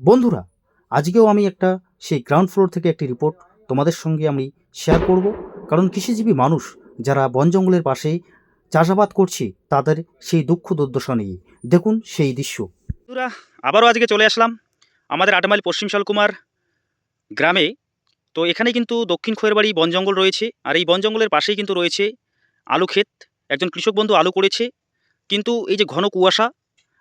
বন্ধুরা, আজকেও আমি একটা সেই গ্রাউন্ড ফ্লোর থেকে একটি রিপোর্ট তোমাদের সঙ্গে আমি শেয়ার করব। কারণ কৃষিজীবী মানুষ যারা বন জঙ্গলের পাশে চাষাবাদ করছে, তাদের সেই দুঃখ দুর্দশা নিয়ে। দেখুন সেই দৃশ্য। বন্ধুরা, আবারও আজকে চলে আসলাম আমাদের আটমাইল পশ্চিম শালকুমার গ্রামে। তো এখানে কিন্তু দক্ষিণ খোয়েরবাড়ি বন জঙ্গল রয়েছে। আর এই বন জঙ্গলের পাশেই কিন্তু রয়েছে আলু ক্ষেত। একজন কৃষক বন্ধু আলু করেছে। কিন্তু এই যে ঘন কুয়াশা,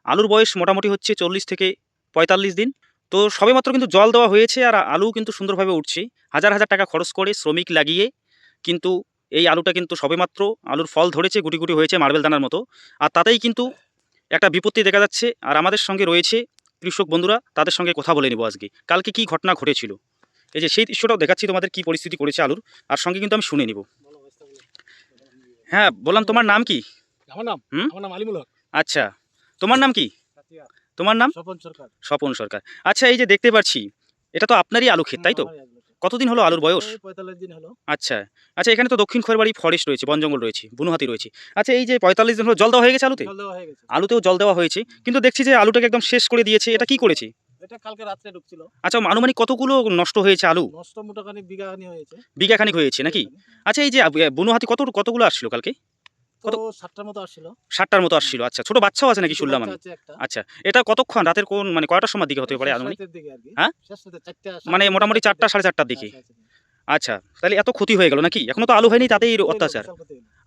আলুর বয়স মোটামুটি হচ্ছে চল্লিশ থেকে পঁয়তাল্লিশ দিন। তো সবেমাত্র কিন্তু জল দেওয়া হয়েছে আর আলু কিন্তু সুন্দরভাবে উঠছে। হাজার হাজার টাকা খরচ করে শ্রমিক লাগিয়ে কিন্তু এই আলুটা কিন্তু সবেমাত্র আলুর ফল ধরেছে গুটি গুটি হয়েছে মার্বেল দানার মতো। আর তাতেই কিন্তু একটা বিপত্তি দেখা যাচ্ছে আর আমাদের সঙ্গে রয়েছে কৃষক বন্ধুরা তাদের সঙ্গে কথা বলে নেব আজকে। কালকে কি ঘটনা ঘটেছিল? এই যে সেই দৃশ্যটাও দেখাচ্ছি তোমাদের কি পরিস্থিতি করেছে আলুর আর সঙ্গে কিন্তু আমি শুনে নিব। হ্যাঁ বললাম তোমার নাম কি? আমার নাম? হুম? আমার নাম আলিমুল আচ্ছা তোমার নাম কি? তোমার নাম? স্বপন সরকার। স্বপন সরকার। আচ্ছা এই যে দেখতে পাচ্ছি এটা তো আপনারই আলু ক্ষেত তাই তো? কতদিন হলো আলুর বয়স? পঁয়তাল্লিশ দিন হলো। আচ্ছা আচ্ছা এখানে তো দক্ষিণ খোরবাড়ি ফরেস্ট রয়েছে বন জঙ্গল রয়েছে বুনুহাতি রয়েছে। আচ্ছা এই যে পঁয়তাল্লিশ দিন হলো জল দেওয়া হয়ে গেছে আলুতে? আলুতেও জল দেওয়া হয়েছে কিন্তু দেখছি যে আলুটাকে একদম শেষ করে দিয়েছে এটা কি করেছে? এটা কালকে রাত্রে ঢুকছিল আচ্ছা আনুমানিক কতগুলো নষ্ট হয়েছে আলু? নষ্ট মোটাখানি বিঘাখানি হয়েছে। বিঘাখানিক হয়েছে নাকি? আচ্ছা এই যে বুনোহাতি কত কতগুলো আসছিল কালকে? কত- সাতটার মতো আসছিল? ষাটটার মতো আসছিল আচ্ছা। ছোট বাচ্চাও আছে নাকি শুনলাম আমি? আচ্ছা এটা কতক্ষণ? রাতের কোন মানে কয়টার সময় দিকে হতে পারে আনুমানিক? হ্যাঁ? মানে মোটামুটি চারটা সাড়ে চারটার দিকে। আচ্ছা তাহলে এত ক্ষতি হয়ে গেল নাকি? এখনও তো আলু হয়নি তাতেই অত্যাচার।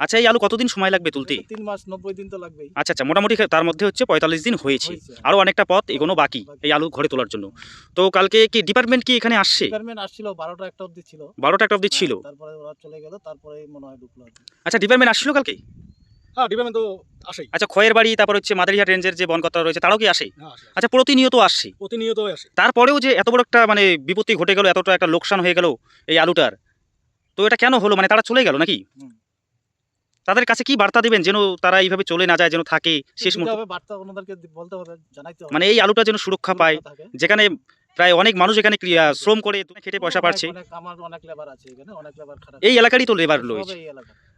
আচ্ছা এই আলু কতদিন সময় লাগবে তুলতে? এটা তিন মাস নব্বই দিন তো লাগবেই। আচ্ছা আচ্ছা মোটামুটি তার মধ্যে হচ্ছে পঁয়তাল্লিশ দিন হয়েছে। আরও অনেকটা পথ এগোনো বাকি এই আলু ঘরে তোলার জন্য। তো কালকে কি ডিপার্টমেন্ট কি এখানে আসছে? ডিপার্টমেন্ট আসছিল বারোটা একটা অবধি ছিল। বারোটা একটা অব্দি ছিল। হ্যাঁ, তারপরে ওরা চলে গেল তারপরে মনে হয় ঢুকলো আচ্ছা ডিপার্টমেন্ট আসছিল কালকে? হ্যাঁ ডিপার্টমেন্ট তো আসেই। আচ্ছা খয়ের বাড়ি তারপর হচ্ছে মাদারিহাট রেঞ্জের যে বনকর্তা রয়েছে তারাও কি আসে? হ্যাঁ আচ্ছা প্রতিনিয়ত আসছে? প্রতিনিয়ত আসে। তারপরেও যে এত বড় একটা মানে বিপত্তি ঘটে গেল এতটা একটা লোকসান হয়ে গেল এই আলুটার তো এটা কেন হলো? মানে তারা চলে গেল নাকি? তাদের কাছে কি বার্তা দিবেন যেন তারা এইভাবে চলে না যায় যেন থাকে শেষ বার্তা ওনাদেরকে বলতে হবে জানাইতে হবে। মানে এই আলুটা যেন সুরক্ষা পায় যেখানে প্রায় অনেক মানুষ এখানে শ্রম করে খেটে পয়সা পাচ্ছে। এই এলাকারই তো লেবার রয়েছে।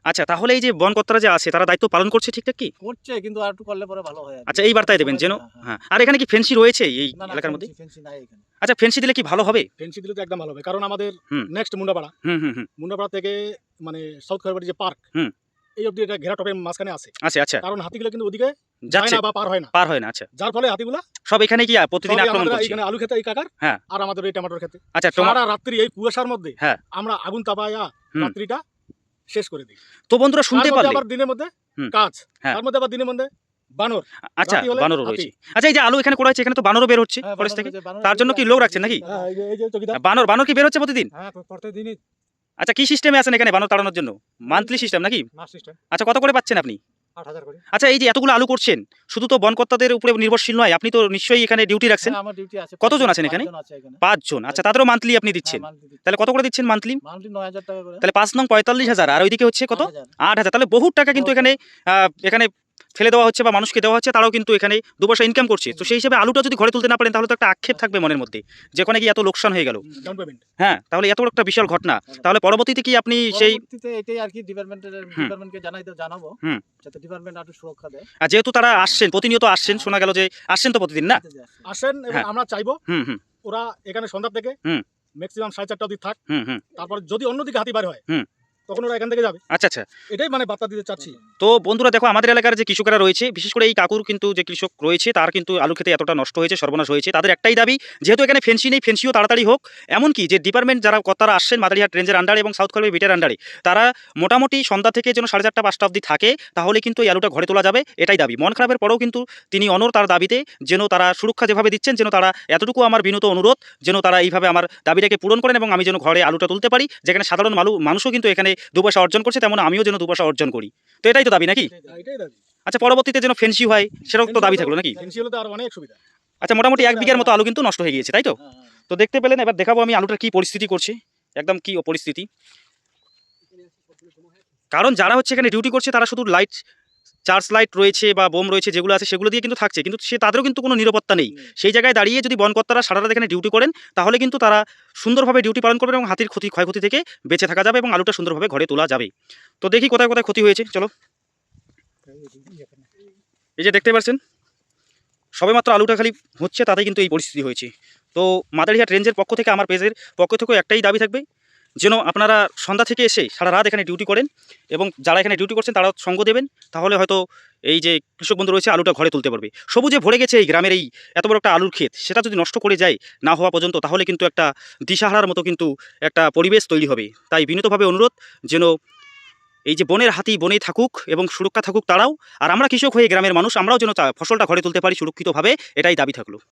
আচ্ছা তাহলে এই যে বনকর্তারা যে আছে তারা দায়িত্ব পালন করছে ঠিকঠাক কি? করছে কিন্তু আর একটু করলে পরে ভালো হয় আচ্ছা এই বার্তায় দেবেন যেন হ্যাঁ, হ্যাঁ। হ্যাঁ। আর এখানে কি ফেন্সি রয়েছে এই এলাকার মধ্যে? ফেন্সি- নাই এখানে। আচ্ছা ফেন্সি দিলে কি ভালো হবে? ফেন্সি দিলে তো একদম ভালো হবে কারণ আমাদের নেক্সট মুন্ডাপাড়া। হুম হুম হুম। মুন্ডাপাড়া থেকে মানে সাউথ খরবাড়ি যে পার্ক হুম। এই অবধি এটা ঘেরা টপের মাঝখানে আছে। আচ্ছা আচ্ছা। কারণ হাতিগুলো কিন্তু ওদিকে যায় যাচ্ছে। না বা পার হয় না। পার হয় না আচ্ছা। যার ফলে হাতিগুলা সব এখানে কি প্রতিদিন আক্রমণ করছে। এইখানে আলু খেতে এই কাকার হ্যাঁ। আর আমাদের এই টমেটোর খেতে আচ্ছা তোমার সারা রাত্রি এই কুয়াশার মধ্যে হ্যাঁ। আমরা আগুন তাপায়া রাত্রিটা শেষ করে দিই। তো বন্ধুরা শুনতে পারলে। আবার দিনের মধ্যে। কাজ। হ্যাঁ। তার মধ্যে আবার দিনের মধ্যে বানর। আচ্ছা বানরও রয়েছে। আচ্ছা এই যে আলু এখানে করা হচ্ছে? এখানে তো বানরও বের হচ্ছে হ্যাঁ, ফরেস্ট থেকে। তার জন্য কি লোক রাখছেন নাকি? হ্যাঁ, বানর বানর কি বের হচ্ছে প্রতিদিন? হ্যাঁ প্রতিদিনই আচ্ছা কি সিস্টেমে আছেন এখানে বানর তাড়ানোর জন্য? মান্থলি সিস্টেম নাকি? আচ্ছা কত করে পাচ্ছেন আপনি? আচ্ছা এই যে এতগুলো আলু করছেন শুধু তো বনকর্তাদের উপরে নির্ভরশীল নয় আপনি তো নিশ্চয়ই এখানে ডিউটি রাখছেন? হ্যাঁ, আমার ডিউটি আছে কতজন আছেন এখানে? পাঁচজন। আচ্ছা তাদেরও মান্থলি আপনি দিচ্ছেন? হ্যাঁ। তাহলে কত করে দিচ্ছেন মান্থলি তাহলে পাঁচ নং পঁয়তাল্লিশ হাজার আর ওইদিকে হচ্ছে কত? আট হাজার। তাহলে বহু টাকা কিন্তু এখানে আহ, এখানে ফেলে দেওয়া হচ্ছে বা মানুষকে দেওয়া হচ্ছে তারাও কিন্তু এখানে দু পয়সা ইনকাম করছে। তো সেই হিসাবে আলুটা যদি ঘরে তুলতে না পারেন তাহলে তো একটা আক্ষেপ থাকবে মনের মধ্যে যেখানে কি এত লোকসান হয়ে গেল। হ্যাঁ তাহলে এত একটা বিশাল ঘটনা। তাহলে পরবর্তীতে কি আপনি সেই এটাই আর কি ডিপার্টমেন্টের ডিপার্টমেন্টকে জানাইতে জানাব যাতে ডিপার্টমেন্ট আরও সুরক্ষা দেয়। আর যেহেতু তারা আসছেন প্রতিনিয়ত আসছেন শোনা গেল যে আসছেন তো প্রতিদিন না? আসেন এবং হ্যাঁ। আমরা চাইব ওরা এখানে সন্ধ্যা থেকে ম্যাক্সিমাম সাড়ে চারটা অবধি থাক। তারপর যদি অন্যদিকে হাতি বার হয়। তখন ওরা এখান থেকে যাবে। আচ্ছা আচ্ছা। এটাই মানে বার্তা দিতে চাচ্ছি। তো বন্ধুরা দেখো আমাদের এলাকার যে কৃষকরা রয়েছে বিশেষ করে এই কাকুর কিন্তু যে কৃষক রয়েছে তার কিন্তু আলু খেতে এতটা নষ্ট হয়েছে সর্বনাশ হয়েছে। তাদের একটাই দাবি যেহেতু এখানে ফেন্সি নেই ফেন্সিও তাড়াতাড়ি হোক। এমনকি যে ডিপার্টমেন্ট যারা কর্তারা আসছেন মাদারিহাট রেঞ্জের আন্ডারে এবং সাউথ কলবে বিটের আন্ডারে তারা মোটামুটি সন্ধ্যা থেকে যেন সাড়ে চারটা পাঁচটা অবধি থাকে তাহলে কিন্তু এই আলুটা ঘরে তোলা যাবে এটাই দাবি। মন খারাপের পরেও কিন্তু তিনি অনর তার দাবিতে যেন তারা সুরক্ষা যেভাবে দিচ্ছেন যেন তারা এতটুকু আমার বিনত অনুরোধ যেন তারা এইভাবে আমার দাবিটাকে পূরণ করেন এবং আমি যেন ঘরে আলুটা তুলতে পারি। যেখানে সাধারণ মানুষও কিন্তু এখানে দু পয়সা অর্জন করছে তেমন আমিও যেন দু পয়সা অর্জন করি। তো এটাই তো দাবি নাকি? আচ্ছা পরবর্তীতে যেন ফেন্সি হয় সেরকম তো দাবি থাকল নাকি? ফেন্সি হলে তো আর অনেক সুবিধা। আচ্ছা মোটামুটি এক বিঘার মতো আলু কিন্তু নষ্ট হয়ে গিয়েছে তাই তো? হ্যাঁ, হ্যাঁ। তো দেখতে পেলেন এবার দেখাবো আমি আলুটার কি পরিস্থিতি করছে একদম কি পরিস্থিতি কারণ যারা হচ্ছে এখানে ডিউটি করছে তারা শুধু লাইট চার্জ লাইট রয়েছে বা বোম রয়েছে যেগুলো আছে সেগুলো দিয়ে কিন্তু থাকছে কিন্তু সে তাদেরও কিন্তু কোনো নিরাপত্তা নেই। সেই জায়গায় দাঁড়িয়ে যদি বনকর্তারা সারা রাত এখানে ডিউটি করেন তাহলে কিন্তু তারা সুন্দরভাবে ডিউটি পালন করবেন এবং হাতির ক্ষতি ক্ষয়ক্ষতি থেকে বেঁচে থাকা যাবে এবং আলুটা সুন্দরভাবে ঘরে তোলা যাবে। তো দেখি কোথায় কোথায় ক্ষতি হয়েছে চলো। এই যে দেখতে পাচ্ছেন সবেমাত্র আলুটা খালি হচ্ছে তাতে কিন্তু এই পরিস্থিতি হয়েছে। তো মাদারিহাট রেঞ্জের পক্ষ থেকে আমার পেজের পক্ষ থেকেও একটাই দাবি থাকবে যেন আপনারা সন্ধ্যা থেকে এসে সারা রাত এখানে ডিউটি করেন এবং যারা এখানে ডিউটি করছেন তারা সঙ্গ দেবেন, তাহলে হয়তো এই যে কৃষক বন্ধু রয়েছে আলুটা ঘরে তুলতে পারবে। সবুজে ভরে গেছে এই গ্রামের এই এত বড় একটা আলুর ক্ষেত, সেটা যদি নষ্ট করে যায় না হওয়া পর্যন্ত, তাহলে কিন্তু একটা দিশাহারার মতো কিন্তু একটা পরিবেশ তৈরি হবে। তাই বিনীতভাবে অনুরোধ যেন এই যে বনের হাতি বনেই থাকুক এবং সুরক্ষা থাকুক তারাও, আর আমরা কৃষক হয়ে গ্রামের মানুষ, আমরাও যেন ফসলটা ঘরে তুলতে পারি সুরক্ষিতভাবে, এটাই দাবি থাকল।